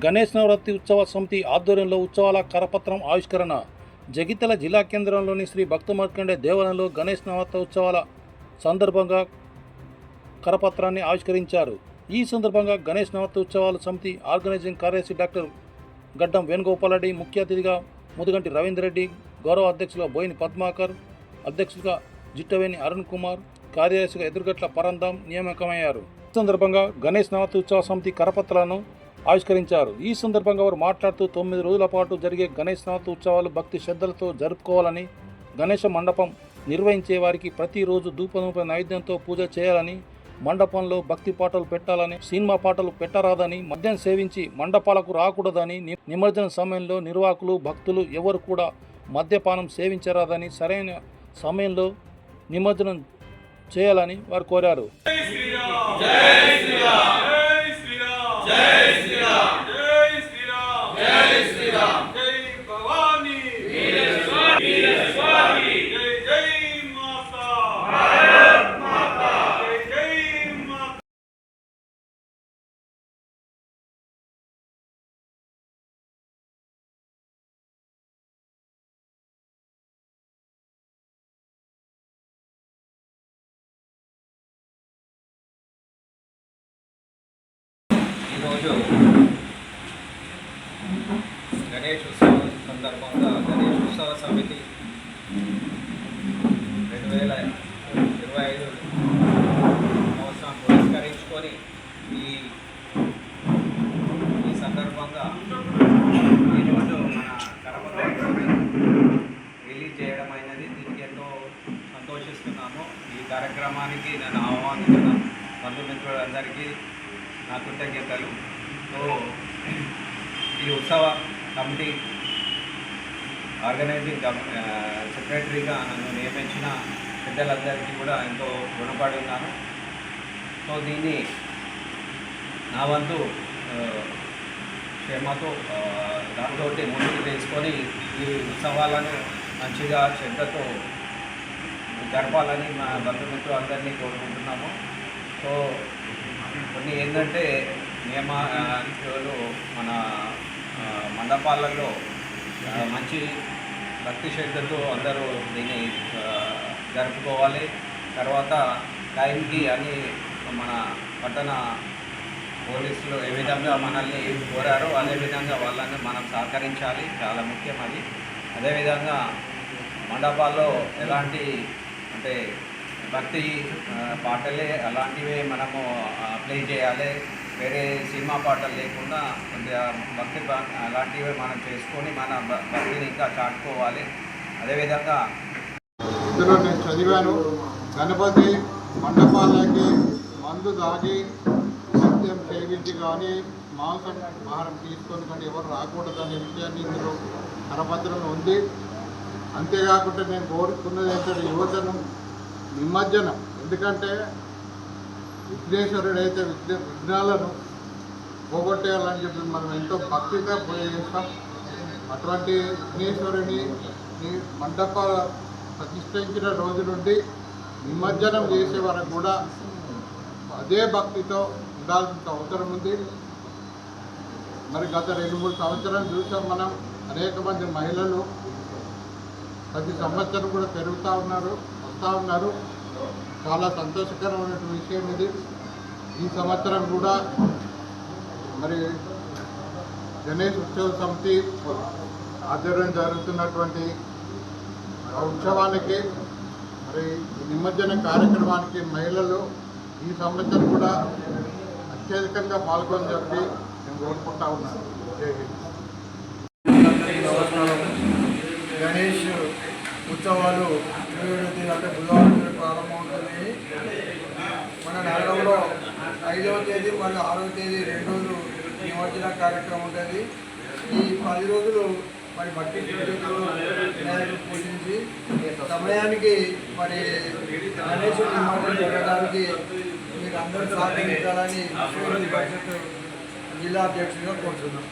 గణేష్ నవరాత్రి ఉత్సవ సమితి ఆధ్వర్యంలో ఉత్సవాల కరపత్రం ఆవిష్కరణ. జగిత్యాల జిల్లా కేంద్రంలోని శ్రీ భక్త మార్కండే దేవాలయంలో గణేష్ నవరాత్రి ఉత్సవాల సందర్భంగా కరపత్రాన్ని ఆవిష్కరించారు. ఈ సందర్భంగా గణేష్ నవరాత్రి ఉత్సవాల సమితి ఆర్గనైజింగ్ కార్యదర్శి డాక్టర్ గడ్డం వేణుగోపాల్ రెడ్డి ముఖ్య అతిథిగా ముదుగంటి రవీందర్ రెడ్డి గౌరవ అధ్యక్షులుగా బోయిని పద్మాకర్ అధ్యక్షులుగా జిట్టవేణి అరుణ్ కుమార్ కార్యదర్శిగా ఎదురుగట్ల పరందాం నియామకమయ్యారు. ఈ సందర్భంగా గణేష్ నవరాత్రి ఉత్సవ సమితి కరపత్రాలను ఆవిష్కరించారు. ఈ సందర్భంగా వారు మాట్లాడుతూ తొమ్మిది రోజుల పాటు జరిగే గణేష్ నవరాత్రి ఉత్సవాలు భక్తి శ్రద్ధలతో జరుపుకోవాలని గణేష మండపం నిర్వహించే వారికి ప్రతిరోజు ధూపధూప నైవేద్యంతో పూజ చేయాలని మండపంలో భక్తి పాటలు పెట్టాలని సినిమా పాటలు పెట్టరాదని మద్యం సేవించి మండపాలకు రాకూడదని నిమజ్జన సమయంలో నిర్వాహకులు భక్తులు ఎవరు కూడా మద్యపానం సేవించరాదని సరైన సమయంలో నిమజ్జనం చేయాలని వారు కోరారు. జై శ్రీరామ్! జై శ్రీరామ్! జై శ్రీరామ్ జై శ్రీరామ్ జై శ్రీరామ్ జై భవానీ వీర వీర జై జై మాతా భారత్ మాతా జై జై మాతా ఈరోజు గణేష్ ఉత్సవం సందర్భంగా గణేష్ ఉత్సవ సమితి రెండు వేల ఇరవై ఐదు సంవత్సరం పురస్కరించుకొని ఈ ఈ సందర్భంగా ఈరోజు మన కడపలో రిలీజ్ చేయడం అయినది దీనికి ఎంతో సంతోషిస్తున్నాము. ఈ కార్యక్రమానికి నేను ఆహ్వానించిన బంధుమిత్రులందరికీ నా కృతజ్ఞతలు. సో ఈ ఉత్సవ కమిటీ ఆర్గనైజింగ్ కమ్- సెక్రటరీగా నన్ను నియమించిన పెద్దలందరికీ కూడా ఎంతో రుణపడి ఉన్నాను సో దీన్ని నా వంతు క్షేమతో దాంతో ముందుకు తీసుకొని ఈ ఉత్సవాలను మంచిగా శ్రద్ధతో గడపాలని మా బంధుమిత్రులు అందరినీ కోరుకుంటున్నాము. సో కొన్ని ఏంటంటే నియమాలు మన మండపాలలో మంచి భక్తి శ్రద్ధతో అందరూ దీన్ని జరుపుకోవాలి. తర్వాత టైంకి అని మన పట్టణ పోలీసులు ఏ విధంగా మనల్ని కోరారో అదే విధంగా వాళ్ళని మనం సహకరించాలి. చాలా ముఖ్యం అది. అదేవిధంగా మండపాల్లో ఎలాంటి అంటే భక్తి పాటలే అలాంటివే మనము ప్లే చేయాలి. వేరే సినిమా పాటలు లేకుండా కొద్దిగా భక్తి అలాంటివి మనం చేసుకొని మన భక్తిని ఇంకా చాటుకోవాలి. అదేవిధంగా ఇందులో నేను చదివాను. గణపతి మండపాలకి మందు తాగి సత్యం సేవించి కానీ మాంసం ఆహారం తీసుకొని కానీ ఎవరు రాకూడదనే విషయాన్ని ఇందులో కరపత్రం ఉంది. అంతేకాకుండా నేను కోరుకున్నది ఏంటంటే యువతను నిమజ్జనం. ఎందుకంటే విఘ్నేశ్వరుడైతే విఘ్న విఘ్నాలను పోగొట్టేయాలని చెప్పి మనం ఎంతో భక్తిగా పూజ చేస్తాం. అటువంటి విఘ్నేశ్వరుని మండప ప్రతిష్ఠించిన రోజు నుండి నిమజ్జనం చేసే వరకు కూడా అదే భక్తితో ఉండాల్సిన అవసరం ఉంది. మరి గత రెండు మూడు సంవత్సరాలు చూసాం మనం అనేక మంది మహిళలు ప్రతి సంవత్సరం కూడా పెరుగుతూ ఉన్నారు వస్తూ ఉన్నారు. చాలా సంతోషకరమైన విషయం ఇది. ఈ సంవత్సరం కూడా మరి గణేష్ ఉత్సవ సమితి ఆధ్వర్యం జరుగుతున్నటువంటి ఆ ఉత్సవానికి మరి నిమజ్జన కార్యక్రమానికి మహిళలు ఈ సంవత్సరం కూడా అత్యధికంగా పాల్గొని చెప్పి నేను కోరుకుంటా ఉన్నాను. జై హింద్. గణేష్ ఉత్సవాలు ఇరవై ఏడు అంటే బుధవారం ప్రారంభమవుతుంది. మన నగరంలో ఐదవ తేదీ మరియు ఆరవ తేదీ రెండు రోజులు నిమజ్జన కార్యక్రమం ఉంటుంది. ఈ పది రోజులు మరి భక్తి వినాయకుడు పూజించి సమయానికి మరి గణేష్ నిమజ్జనం జరగడానికి మీరు అందరూ సహకరించాలని పరిషత్ జిల్లా అధ్యక్షుడిగా కోరుతున్నాం.